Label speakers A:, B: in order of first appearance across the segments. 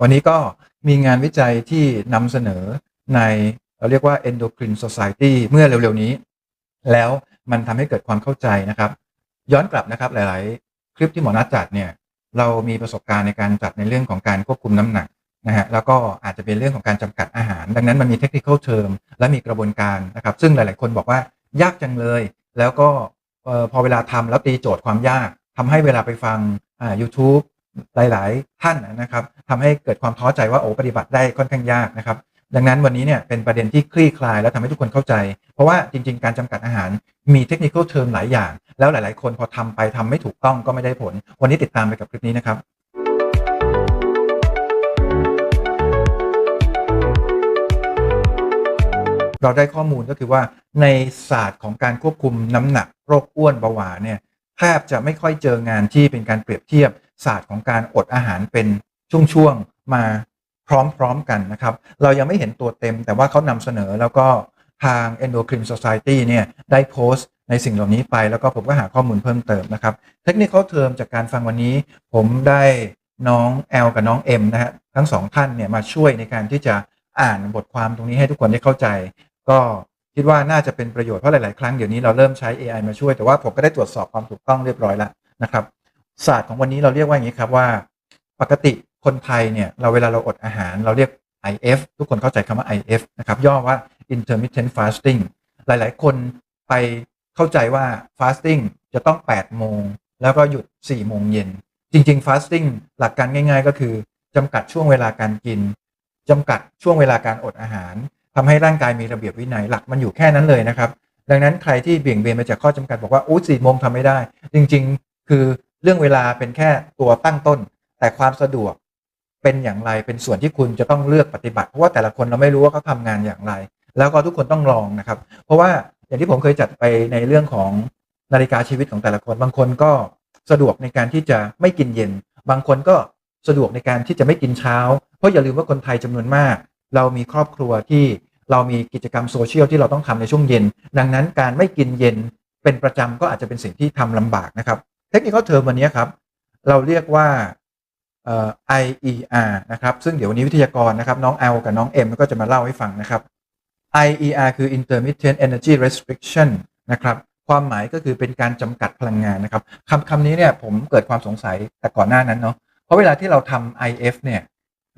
A: วันนี้ก็มีงานวิจัยที่นำเสนอในเราเรียกว่า Endocrine Society เมื่อเร็วๆนี้ แล้วมันทำให้เกิดความเข้าใจนะครับ ย้อนกลับนะครับหลายๆ คลิปที่หมอนัดจัดเนี่ยเรามีประสบการณ์ในการจัดในเรื่องของการควบคุมน้ำหนักนะฮะแล้วก็อาจจะเป็นเรื่องของการจำกัดอาหาร ดังนั้นมันมีเทคนิคเทอมและมีกระบวนการนะครับ ซึ่งหลาย ๆ คนบอกว่ายากจังเลย แล้วก็พอเวลาทำแล้วตีโจทย์ความยากทำให้เวลาไปฟังอ่า YouTube หลาย ๆ ท่านนะครับทำให้เกิดความท้อใจว่าโอ้ปฏิบัติได้ค่อนข้างยากนะครับ ดังนั้นวันนี้เนี่ยเป็นประเด็นที่คลี่คลายและทำให้ทุกคนเข้าใจ เพราะว่าจริง ๆ การจำกัดอาหารมีเทคนิคเทอมหลายอย่าง แล้วหลาย ๆ คนพอทำไปทำไม่ถูกต้องก็ไม่ได้ผล วันนี้ติดตามไปกับคลิปนี้นะครับเราได้ข้อมูลก็คือว่าในศาสตร์ของการควบคุมน้ำหนักโรคอ้วนเบาหวานเนี่ยแทบจะไม่ค่อยเจองานที่เป็นการเปรียบเทียบ ศาสตร์ของการอดอาหารเป็นช่วงๆมาพร้อมๆกันนะครับ เรายังไม่เห็นตัวเต็มแต่ว่าเขานำเสนอแล้วก็ทาง Endocrine Society เนี่ยได้โพสต์ในสิ่งเหล่านี้ไป แล้วก็ผมก็หาข้อมูลเพิ่มเติมนะครับ เทคนิคเทอมจากการฟังวันนี้ ผมได้น้องแอลกับน้องเอ็มนะฮะทั้งสองท่านเนี่ยมาช่วยในการที่จะอ่านบทความตรงนี้ให้ทุกคนได้เข้าใจ ก็คิดว่าน่าจะเป็นประโยชน์เพราะหลาย ๆ ครั้งเดี๋ยวนี้เราเริ่มใช้ AI มาช่วยแต่ว่าผมก็ได้ตรวจสอบความถูกต้องเรียบร้อยแล้วนะครับ ศาสตร์ของวันนี้เราเรียกว่าอย่างนี้ครับว่า ปกติคนไทยเนี่ยเราเวลาเราอดอาหารเราเรียก IF ทุกคนเข้าใจคำว่า IF นะครับ ย่อว่า intermittent fasting หลาย ๆ คนไปเข้าใจว่า fasting จะต้อง 8 โมง แล้วก็หยุด 4 โมงเย็น จริง ๆ fasting หลักการง่าย ๆ ก็คือจำกัดช่วงเวลาการกินจำกัดช่วงเวลาการอดอาหารทำให้ร่างกายมีระเบียบวินัยหลักมันอยู่แค่นั้นเลยนะครับ ดังนั้นใครที่เบี่ยงเบนไปจากข้อจำกัดบอกว่าโอ้สี่โมงทำไม่ได้ จริง ๆ คือ เรื่องเวลาเป็นแค่ตัวตั้งต้น แต่ความสะดวกเป็นอย่างไรเป็นส่วนที่คุณจะต้องเลือกปฏิบัติ เพราะว่าแต่ละคนเราไม่รู้ว่าเขาทำงานอย่างไร แล้วก็ทุกคนต้องลองนะครับ เพราะว่าอย่างที่ผมเคยจัดไปในเรื่องของนาฬิกาชีวิตของแต่ละคน บางคนก็สะดวกในการที่จะไม่กินเย็น บางคนก็สะดวกในการที่จะไม่กินเช้า เพราะอย่าลืมว่าคนไทยจำนวนมาก เรามีครอบครัวที่เรามีกิจกรรมโซเชียลที่เราต้องทำในช่วงเย็น ดังนั้นการไม่กินเย็นเป็นประจำก็อาจจะเป็นสิ่งที่ทำลำบากนะครับ เทคนิคเทอมวันนี้ครับ เราเรียกว่า IER นะครับ ซึ่งเดี๋ยววันนี้วิทยากรนะครับ น้องแอลกับน้องเอ็มก็จะมาเล่าให้ฟังนะครับ IER คือ intermittent energy restriction นะครับ ความหมายก็คือเป็นการจำกัดพลังงานนะครับคำคำนี้เนี่ยผมเกิดความสงสัยแต่ก่อนหน้านั้นเนาะเพราะเวลาที่เราทำ IF เนี่ย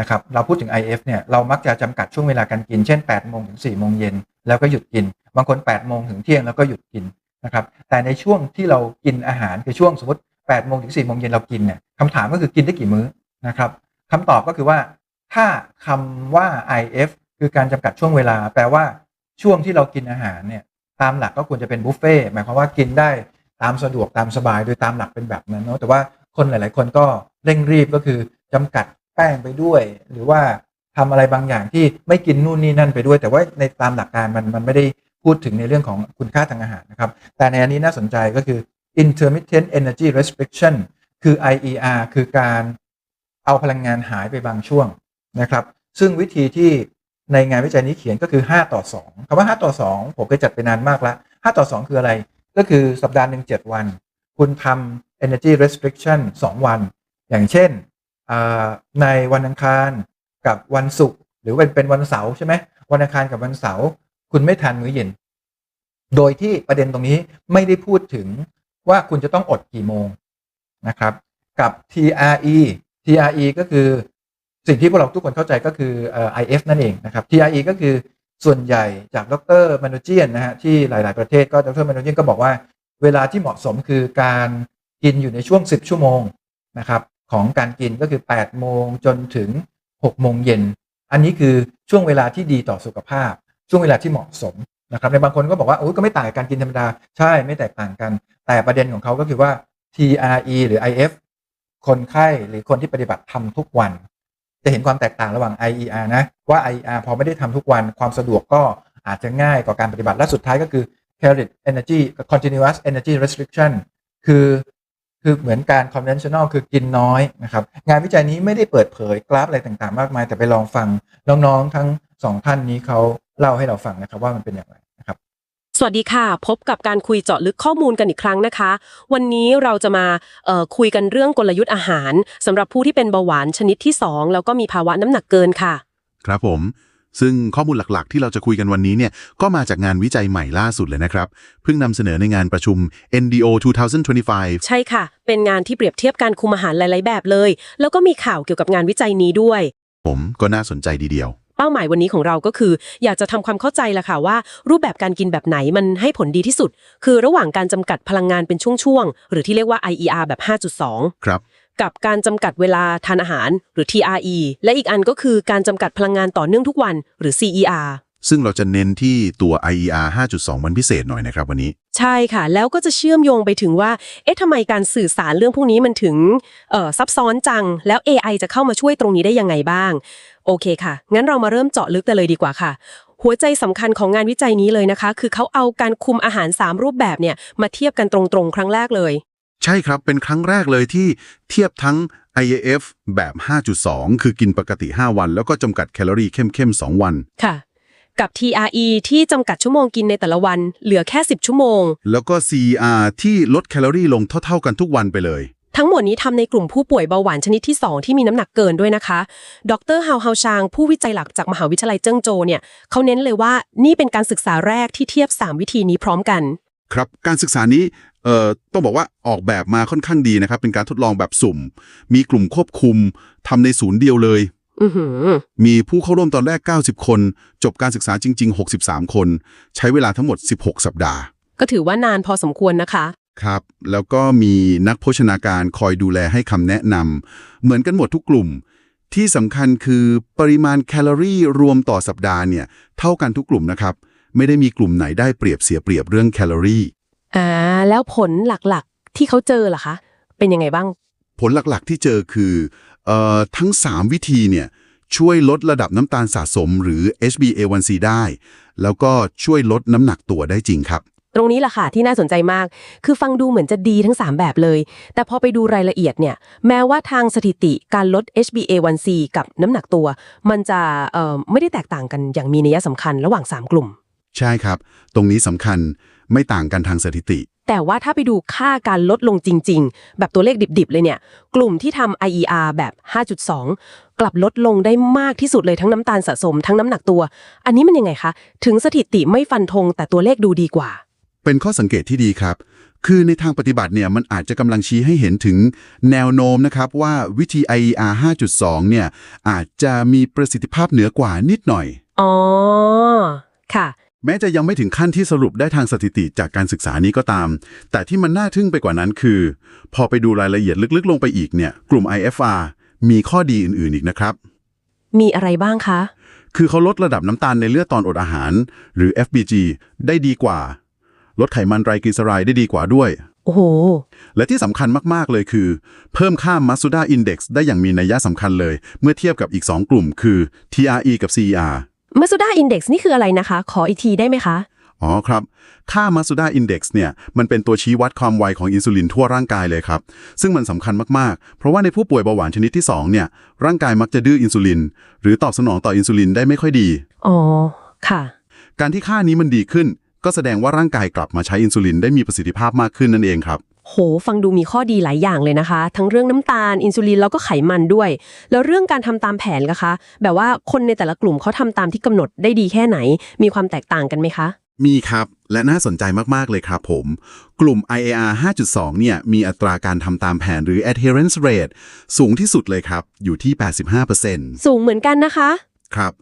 A: นะครับเราพูดถึง IF เนี่ยเรามักจะจำกัดช่วงเวลาการกิน เช่น8โมงถึง4โมงเย็นแล้วก็หยุดกิน บางคน8โมงถึงเที่ยงแล้วก็หยุดกิน นะครับแต่ในช่วงที่เรากินอาหารคือช่วงสมมติ8โมงถึง4โมงเย็นเรากินเนี่ยคำถามก็คือกินได้กี่มื้อนะครับคำตอบก็คือว่า ถ้าคำว่า IF คือการจำกัดช่วงเวลา แปลว่าช่วงที่เรากินอาหารเนี่ยตามหลักก็ควรจะเป็นบุฟเฟ่ต์หมายความว่ากินได้ตามสะดวกตามสบายโดยตามหลักเป็นแบบนั้นเนาะแต่ว่าคนหลาย ๆ คนก็เร่งรีบก็คือจำกัดแป้งไปด้วย หรือว่าทำอะไรบางอย่างที่ไม่กินนู่นนี่นั่นไปด้วย แต่ว่าในตามหลักการมันมันไม่ได้ พูดถึงในเรื่องของคุณค่าทางอาหารนะครับ แต่ในอันนี้น่าสนใจก็คือ intermittent energy restriction คือ IER คือการเอาพลังงานหายไปบางช่วงนะครับ ซึ่งวิธีที่ในงานวิจัยนี้เขียนก็คือ 5 ต่อ 2คำว่า 5 ต่อ 2 ผมเคยจัดไปนานมากแล้ว5ต่อ 2 คืออะไร ก็คือสัปดาห์หนึ่ง7 วัน คุณทำ energy restriction 2 วัน อย่างเช่น ในวันอังคารกับวันศุกร์หรือเป็นเป็นวันเสาร์ใช่ไหมวันอังคารกับวันเสาร์ คุณไม่ทานมื้อเย็น โดยที่ประเด็นตรงนี้ไม่ได้พูดถึงว่าคุณจะต้องอดกี่โมงนะครับ กับ TRE TRE ก็คือสิ่งที่พวกเราทุกคนเข้าใจก็คือ IF นั่นเองนะครับ TRE ก็คือส่วนใหญ่จากดรมานูเจียนนะฮะที่หลาย ๆ ประเทศก็ดรมานูเจียนก็บอกว่าเวลาที่เหมาะสมคือการกินอยู่ในช่วง 10 ชั่วโมงนะครับของการกินก็คือ 8 โมงจนถึง 6 โมงเย็น อันนี้คือช่วงเวลาที่ดีต่อสุขภาพ ช่วงเวลาที่เหมาะสมนะครับในบางคนก็บอกว่าโอ้ก็ไม่ต่างกับการกินธรรมดา ใช่ไม่แตกต่างกัน แต่ประเด็นของเขาก็คือว่า TRE หรือ IF คนไข้หรือคนที่ปฏิบัติทำทุกวัน จะเห็นความแตกต่างระหว่าง IER นะ ว่า IER พอไม่ได้ทำทุกวันความสะดวกก็อาจจะง่ายกว่าการปฏิบัติและสุดท้ายก็คือ Calorie Energy Continuous Energy Restriction คือคือเหมือนการ conventional คือกินน้อยนะครับ งานวิจัยนี้ไม่ได้เปิดเผยกราฟอะไรต่างๆ มากมาย แต่ไปลองฟังน้องๆทั้งสองท่านนี้เขา เล่าให้เราฟังนะครับว่ามันเป็นอย่างไรนะครับ
B: สวัสดีค่ะ พบกับการคุยเจาะลึกข้อมูลกันอีกครั้งนะคะ วันนี้เราจะมาเอ่อคุยกันเรื่องกลยุทธ์อาหารสำหรับผู้ที่เป็นเบาหวานชนิดที่ 2 แล้วก็มีภาวะน้ำหนักเกินค่ะ
C: ครับผมซึ่งข้อมูลหลักๆ ที่เราจะคุยกันวันนี้เนี่ยก็มาจากงานวิจัยใหม่ล่าสุดเลยนะครับ เพิ่งนำเสนอในงานประชุม NDO 2025
B: ใช่ค่ะ เป็นงานที่เปรียบเทียบการคุมอาหารหลาย ๆ แบบเลย แล้วก็มีข่าวเกี่ยวกับงานวิจัยนี้ด้วย
C: ผมก็น่าสนใจดีเดียว
B: เป้าหมายวันนี้ของเราก็คือ อยากจะทำความเข้าใจละค่ะว่า รูปแบบการกินแบบไหนมันให้ผลดีที่สุด คือระหว่างการจำกัดพลังงานเป็นช่วงๆหรือที่เรียกว่า IER แบบ 5.2
C: ครับ
B: กับการจำกัดเวลาทานอาหารหรือ TRE และอีกอันก็คือการจำกัดพลังงานต่อเนื่องทุกวันหรือ CER
C: ซึ่งเราจะเน้นที่ตัว IER 5.2 มันพิเศษหน่อยนะครับวันนี้
B: ใช่ค่ะ แล้วก็จะเชื่อมโยงไปถึงว่า เอ๊ะทำไมการสื่อสารเรื่องพวกนี้มันถึงเอ่อซับซ้อนจัง แล้ว AI จะเข้ามาช่วยตรงนี้ได้ยังไงบ้าง โอเคค่ะ งั้นเรามาเริ่มเจาะลึกกันเลยดีกว่าค่ะ หัวใจสำคัญของงานวิจัยนี้เลยนะคะ คือเขาเอาการคุมอาหาร 3 รูปแบบเนี่ยมาเทียบกันตรงๆ ครั้งแรกเลย
C: ใช่ครับเป็นครั้งแรกเลยที่เทียบทั้ง IAF แบบ 5.2 คือกินปกติ 5 วัน แล้วก็จำกัดแคลอรี่เข้มๆ2วัน
B: ค่ะ กับ TRE ที่จำกัดชั่วโมงกินในแต่ละวัน เหลือแค่ 10 ชั่วโมง
C: แล้วก็ CER ที่ลดแคลอรี่ลงเท่าๆกันทุกวันไปเลย
B: ทั้งหมดนี้ทำในกลุ่มผู้ป่วยเบาหวานชนิดที่ 2 ที่มีน้ำหนักเกินด้วยนะคะ ดรฮาวฮาวชาง ผู้วิจัยหลักจากมหาวิทยาลัยเจิ้งโจวเนี่ยเขาเน้นเลยว่านี่เป็นการศึกษาแรกที่เทียบ 3 วิธีนี้พร้อมกัน
C: ครับ การศึกษานี้เอ่อต้องบอกว่าออกแบบมาค่อนข้างดีนะครับ เป็นการทดลองแบบสุ่ม มีกลุ่มควบคุมทำในศูนย์เดียวเลย
B: อือหือ
C: มีผู้เข้าร่วมตอนแรก 90 คน จบการศึกษาจริง ๆ 63 คน ใช้เวลาทั้งหมด 16 สัปดาห์
B: ก็ถือว่านานพอสมควรนะคะ
C: ครับ แล้วก็มีนักโภชนาการคอยดูแลให้คำแนะนำเหมือนกันหมดทุกกลุ่ม ที่สำคัญคือปริมาณแคลอรี่รวมต่อสัปดาห์เนี่ย เท่ากันทุกกลุ่มนะครับ ไม่ได้มีกลุ่มไหนได้เปรียบเสียเปรียบเรื่องแคลอรี่
B: อ่าแล้วผลหลักๆที่เขาเจอล่ะคะ เป็นยังไงบ้าง
C: ผลหลักๆที่เจอคือเอ่อ ทั้ง 3 วิธีเนี่ยช่วยลดระดับน้ำตาลสะสมหรือ HbA1c ได้ แล้วก็ช่วยลดน้ำหนักตัวได้จริงครับ
B: ตรงนี้แหละค่ะที่น่าสนใจมาก คือฟังดูเหมือนจะดีทั้ง 3 แบบเลย แต่พอไปดูรายละเอียดเนี่ย แม้ว่าทางสถิติการลด HbA1c กับน้ำหนักตัว มันจะเอ่อไม่ได้แตกต่างกันอย่างมีนัยสำคัญระหว่าง 3 กลุ่ม
C: ใช่ครับ ตรงนี้สำคัญไม่ต่างกันทางสถิติ
B: แต่ว่าถ้าไปดูค่าการลดลงจริง ๆ แบบตัวเลขดิบๆ เลยเนี่ย กลุ่มที่ทำ IER แบบ 5.2 กลับลดลงได้มากที่สุดเลยทั้งน้ำตาลสะสม ทั้งน้ำหนักตัว อันนี้มันยังไงคะ ถึงสถิติไม่ฟันธงแต่ตัวเลขดูดีกว่า
C: เป็นข้อสังเกตที่ดีครับ คือในทางปฏิบัติเนี่ยมันอาจจะกำลังชี้ให้เห็นถึงแนวโน้มนะครับว่าวิธี IER 5.2 เนี่ยอาจจะมีประสิทธิภาพเหนือกว่านิดหน่อย
B: อ๋อ ค่ะ
C: แม้จะยังไม่ถึงขั้นที่สรุปได้ทางสถิติจากการศึกษานี้ก็ตาม แต่ที่มันน่าทึ่งไปกว่านั้นคือ พอไปดูรายละเอียดลึกๆ ลงไปอีกเนี่ย กลุ่ม IFR มีข้อดีอื่นๆอีกนะครับ
B: มีอะไรบ้างคะ
C: คือเขาลดระดับน้ำตาลในเลือดตอนอดอาหาร หรือ FBG ได้ดีกว่า ลดไขมันไตรกลีเซอไรด์ได้ดีกว่าด้วย
B: โอ้โห
C: และที่สำคัญมากๆเลยคือ เพิ่มค่า Masuda Index ได้อย่างมีนัยสำคัญเลย เมื่อเทียบกับอีก 2 กลุ่ม คือ TRE กับ CER
B: มาซูด้าอินเด็กซ์นี่คืออะไรนะคะ ขออีกทีได้ไหมคะ
C: อ๋อครับ ค่า Masuda Index เนี่ย มันเป็นตัวชี้วัดความไวของอินซูลินทั่วร่างกายเลยครับ ซึ่งมันสำคัญมาก ๆ เพราะว่าในผู้ป่วยเบาหวานชนิดที่ 2 เนี่ย ร่างกายมักจะดื้ออินซูลิน หรือตอบสนองต่ออินซูลินได้ไม่ค่อยดี
B: อ๋อ ค่ะ
C: การที่ค่านี้มันดีขึ้น ก็แสดงว่าร่างกายกลับมาใช้อินซูลินได้มีประสิทธิภาพมากขึ้นนั่นเองครับ
B: โห ฟังดูมีข้อดีหลายอย่างเลยนะคะ ทั้งเรื่องน้ำตาล อินซูลิน แล้วก็ไขมันด้วย แล้วเรื่องการทำตามแผนล่ะคะ แบบว่าคนในแต่ละกลุ่มเขาทำตามที่กำหนดได้ดีแค่ไหน มีความแตกต่างกันไหมคะ
C: มีครับ และน่าสนใจมาก ๆ เลยครับผม กลุ่ม IAR 5.2 เนี่ย มีอัตราการทำตามแผนหรือ adherence rate สูงที่สุดเลยครับ อยู่ที่ 85%
B: สูงเหมือนกันนะคะ
C: ครับ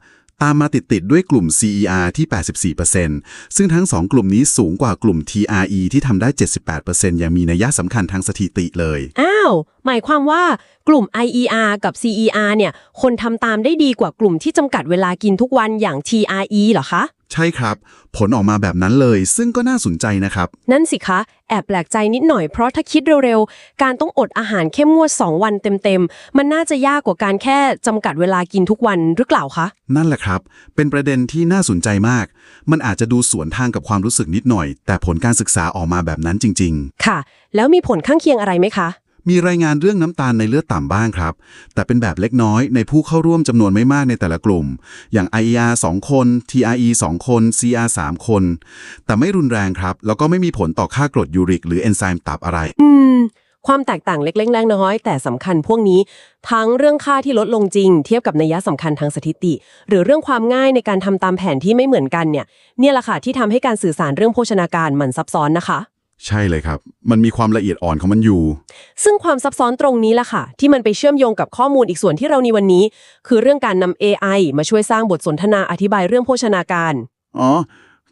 C: ตามมาติดๆด้วยกลุ่ม CER ที่ 84%ซึ่งทั้ง 2 กลุ่มนี้สูงกว่ากลุ่ม TRE ที่ทำได้ 78%อย่างมีนัยสำคัญทางสถิติเลย
B: อ้าว หมายความว่ากลุ่ม IER กับ CER เนี่ย คนทำตามได้ดีกว่ากลุ่มที่จำกัดเวลากินทุกวันอย่าง TRE เหรอคะ
C: ใช่ครับ ผลออกมาแบบนั้นเลย ซึ่งก็น่าสนใจนะครับ
B: นั่นสิคะ แอบแปลกใจนิดหน่อยเพราะถ้าคิดเร็วๆ การต้องอดอาหารเข้มงวด 2 วันเต็มๆ มันน่าจะยากกว่าการแค่จำกัดเวลากินทุกวันหรือเปล่าคะ
C: นั่นแหละครับ เป็นประเด็นที่น่าสนใจมาก มันอาจจะดูสวนทางกับความรู้สึกนิดหน่อย แต่ผลการศึกษาออกมาแบบนั้นจริง
B: ค่ะ แล้วมีผลข้างเคียงอะไรไหมคะ
C: มีรายงานเรื่องน้ำตาลในเลือดต่ำบ้างครับ แต่เป็นแบบเล็กน้อยในผู้เข้าร่วมจำนวนไม่มากในแต่ละกลุ่ม อย่าง IER 2 คน TRE 2 คน CR 3 คน แต่ไม่รุนแรงครับ แล้วก็ไม่มีผลต่อค่ากรดยูริก หรือเอนไซม์ตับอะไร
B: อืม ความแตกต่างเล็กๆน้อยๆแต่สำคัญพวกนี้ ทั้งเรื่องค่าที่ลดลงจริง เทียบกับนัยสำคัญทางสถิติ หรือเรื่องความง่ายในการทำตามแผนที่ไม่เหมือนกันเนี่ย เนี่ยแหละค่ะที่ทำให้การสื่อสารเรื่องโภชนาการมันซับซ้อนนะคะ
C: ใช่เลยครับ มันมีความละเอียดอ่อนของมันอยู่
B: ซึ่งความซับซ้อนตรงนี้ล่ะค่ะ ที่มันไปเชื่อมโยงกับข้อมูลอีกส่วนที่เราในวันนี้ คือเรื่องการนำ AI มาช่วยสร้างบทสนทนาอธิบายเรื่องโภชนาการ
C: อ๋อ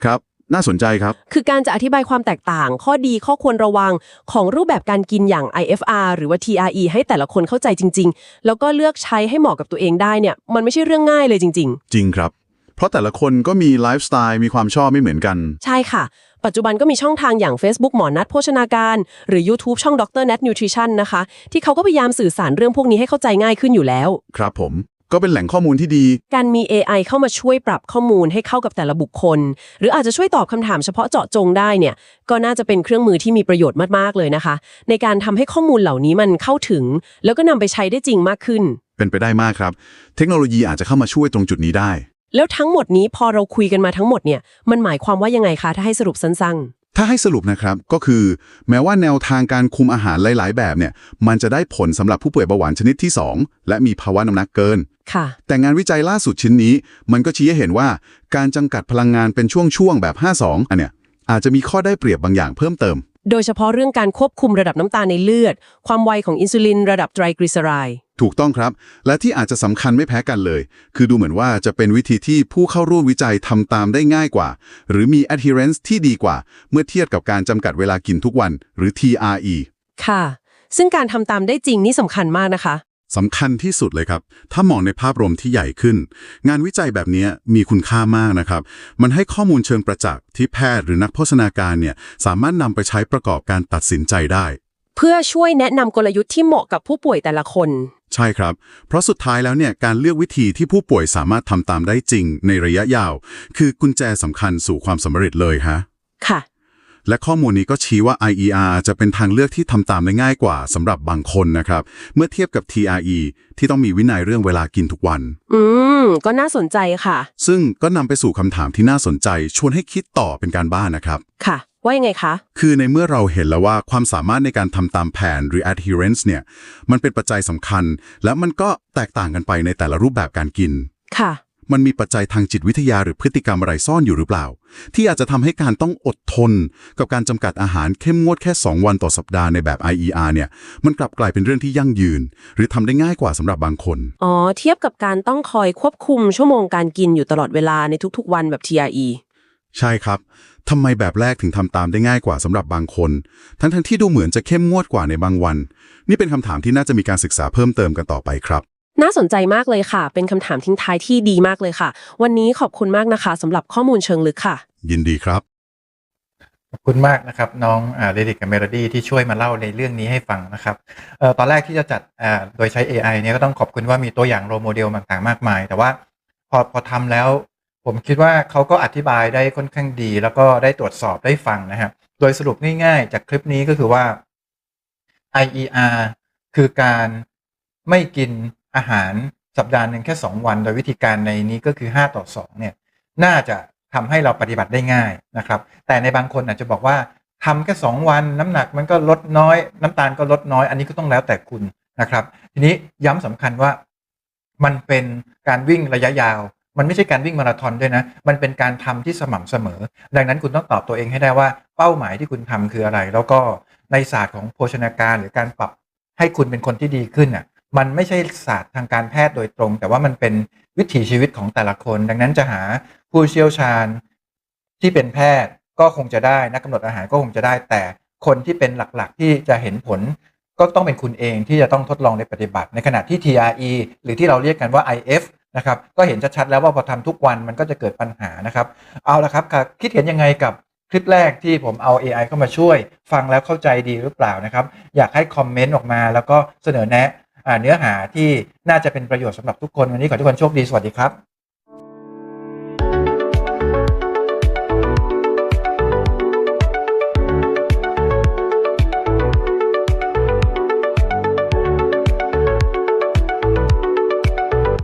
C: ครับ น่าสนใจครับ
B: คือการจะอธิบายความแตกต่าง ข้อดีข้อควรระวังของรูปแบบการกินอย่าง IFR หรือว่า TRE ให้แต่ละคนเข้าใจจริง ๆ แล้วก็เลือกใช้ให้เหมาะกับตัวเองได้เนี่ย มันไม่ใช่เรื่องง่ายเลยจริง
C: จริงครับ เพราะแต่ละคนก็มีไลฟ์สไตล์มีความชอบไม่เหมือนกัน
B: ๆใช่ค่ะ ปัจจุบันก็มีช่องทางอย่าง Facebook หมอนัดโภชนาการ หรือ YouTube ช่อง Dr. Nat Nutrition นะคะ ที่เขาก็พยายามสื่อสารเรื่องพวกนี้ให้เข้าใจง่ายขึ้นอยู่แล้ว
C: ครับผม ก็เป็นแหล่งข้อมูลที่ดี
B: การมี AI เข้ามาช่วยปรับข้อมูลให้เข้ากับแต่ละบุคคล หรืออาจจะช่วยตอบคำถามเฉพาะเจาะจงได้เนี่ย ก็น่าจะเป็นเครื่องมือที่มีประโยชน์มากๆเลยนะคะ ในการทำให้ข้อมูลเหล่านี้มันเข้าถึง แล้วก็นำไปใช้ได้จริงมากขึ้น
C: เป็นไปได้มากครับ เทคโนโลยีอาจจะเข้ามาช่วยตรงจุดนี้ได้
B: แล้วทั้งหมดนี้พอเราคุยกันมาทั้งหมดเนี่ยมันหมายความว่ายังไงคะถ้าให้สรุปสั้น
C: ถ้าให้สรุปนะครับก็คือ แม้ว่าแนวทางการคุมอาหารหลาย ๆ แบบเนี่ยมันจะได้ผลสำหรับผู้ป่วยเบาหวานชนิดที่ 2 และมีภาวะน้ำหนักเกิน
B: ๆค่ะ
C: แต่งานวิจัยล่าสุดชิ้นนี้ มันก็ชี้ให้เห็นว่าการจำกัดพลังงานเป็นช่วงๆแบบ 52 อันเนี้ยอาจจะมีข้อได้เปรียบบางอย่างเพิ่มเติม
B: โดยเฉพาะเรื่องการควบคุมระดับน้ำตาลในเลือด ความไวของอินซูลินระดับไตรกลีเซอไรด์
C: ถูกต้องครับ และที่อาจจะสำคัญไม่แพ้กันเลย คือดูเหมือนว่าจะเป็นวิธีที่ผู้เข้าร่วมวิจัยทำตามได้ง่ายกว่า หรือมี adherence ที่ดีกว่า เมื่อเทียบกับการจำกัดเวลากินทุกวัน หรือ TRE
B: ค่ะ ซึ่งการทำตามได้จริงนี่สำคัญมากนะคะ
C: สำคัญที่สุดเลยครับ ถ้ามองในภาพรวมที่ใหญ่ขึ้น งานวิจัยแบบนี้มีคุณค่ามากนะครับ มันให้ข้อมูลเชิงประจักษ์ที่แพทย์หรือนักโภชนาการเนี่ยสามารถนำไปใช้ประกอบการตัดสินใจได้
B: เพื่อช่วยแนะนำกลยุทธ์ที่เหมาะกับผู้ป่วยแต่ละคน
C: ใช่ครับ เพราะสุดท้ายแล้วเนี่ยการเลือกวิธีที่ผู้ป่วยสามารถทำตามได้จริงในระยะยาว คือกุญแจสำคัญสู่ความสำเร็จเลยฮะ
B: ค่ะ
C: และข้อมูลนี้ก็ชี้ว่า IER จะเป็นทางเลือกที่ทำตามได้ง่ายกว่าสำหรับบางคนนะครับ เมื่อเทียบกับ TRE ที่ต้องมีวินัยเรื่องเวลากินทุกวัน
B: อืม ก็น่าสนใจค่ะ
C: ซึ่งก็นำไปสู่คำถามที่น่าสนใจ ชวนให้คิดต่อเป็นการบ้านนะครับ
B: ค่ะ ว่ายังไงคะ
C: คือในเมื่อเราเห็นแล้วว่าความสามารถในการทำตามแผนหรือ adherence เนี่ย มันเป็นปัจจัยสำคัญ และมันก็แตกต่างกันไปในแต่ละรูปแบบการกิน
B: ค่ะ
C: มันมีปัจจัยทางจิตวิทยาหรือพฤติกรรมอะไรซ่อนอยู่หรือเปล่า ที่อาจจะทำให้การต้องอดทน กับการจำกัดอาหารเข้มงวดแค่ 2 วันต่อสัปดาห์ในแบบ IER เนี่ย มันกลับกลายเป็นเรื่องที่ยั่งยืน หรือทำได้ง่ายกว่าสำหรับบางคน
B: อ๋อ เทียบกับการต้องคอยควบคุมชั่วโมงการกินอยู่ตลอดเวลาในทุกๆ วันแบบ TRE
C: ใช่ครับ ทำไมแบบแรกถึงทำตามได้ง่ายกว่าสำหรับบางคน ทั้งทั้งๆที่ดูเหมือนจะเข้มงวดกว่าในบางวัน นี่เป็นคำถามที่น่าจะมีการศึกษาเพิ่มเติมกันต่อไปครับ
B: น่าสนใจมากเลยค่ะ เป็นคำถามทิ้งท้ายที่ดีมากเลยค่ะ วันนี้ขอบคุณมากนะคะสำหรับข้อมูลเชิงลึกค่ะ
C: ยินดีครับ
A: ขอบคุณมากนะครับ น้องเรดิกกับเมโลดี้ที่ช่วยมาเล่าในเรื่องนี้ให้ฟังนะครับเอ่อตอนแรกที่จะจัดอ่าโดยใช้ AI เนี่ยก็ต้องขอบคุณว่ามีตัวอย่างโรโมเดลต่างๆมากมาย แต่ว่าพอพอทำแล้ว ผมคิดว่าเขาก็อธิบายได้ค่อนข้างดี แล้วก็ได้ตรวจสอบได้ฟังนะครับ โดยสรุปง่ายๆ จากคลิปนี้ก็คือว่า IER คือการไม่กินอาหารสัปดาห์หนึ่งแค่ 2 วัน โดยวิธีการในนี้ก็คือ 5 ต่อ 2 เนี่ย น่าจะทำให้เราปฏิบัติได้ง่ายนะครับ แต่ในบางคนอาจจะบอกว่าทำแค่ 2 วัน น้ำหนักมันก็ลดน้อย น้ำตาลก็ลดน้อย อันนี้ก็ต้องแล้วแต่คุณนะครับ ทีนี้ย้ำสำคัญว่ามันเป็นการวิ่งระยะยาว มันไม่ใช่การวิ่งมาราธอนด้วยนะ มันเป็นการทำที่สม่ำเสมอ ดังนั้นคุณต้องตอบตัวเองให้ได้ว่าเป้าหมายที่คุณทำคืออะไร แล้วก็ในศาสตร์ของโภชนาการหรือการปรับให้คุณเป็นคนที่ดีขึ้นอะ มันไม่ใช่ศาสตร์ทางการแพทย์โดยตรง แต่ว่ามันเป็นวิถีชีวิตของแต่ละคน ดังนั้นจะหาผู้เชี่ยวชาญที่เป็นแพทย์ก็คงจะได้นักกำหนดอาหารก็คงจะได้ แต่คนที่เป็นหลักๆ ที่จะเห็นผลก็ต้องเป็นคุณเองที่จะต้องทดลองในปฏิบัติ ในขณะที่ TRE หรือที่เราเรียกกันว่า IF นะครับก็เห็นชัดๆแล้วว่าพอทำทุกวันมันก็จะเกิดปัญหานะครับเอาละครับคิดเห็นยังไงกับคลิปแรกที่ผมเอา AI เข้ามาช่วย ฟังแล้วเข้าใจดีหรือเปล่านะครับ อยากให้คอมเมนต์ออกมา แล้วก็เสนอแนะเนื้อหาที่น่าจะเป็นประโยชน์สำหรับทุกคน วันนี้ขอทุกคนโชคดี สวัสดีครับ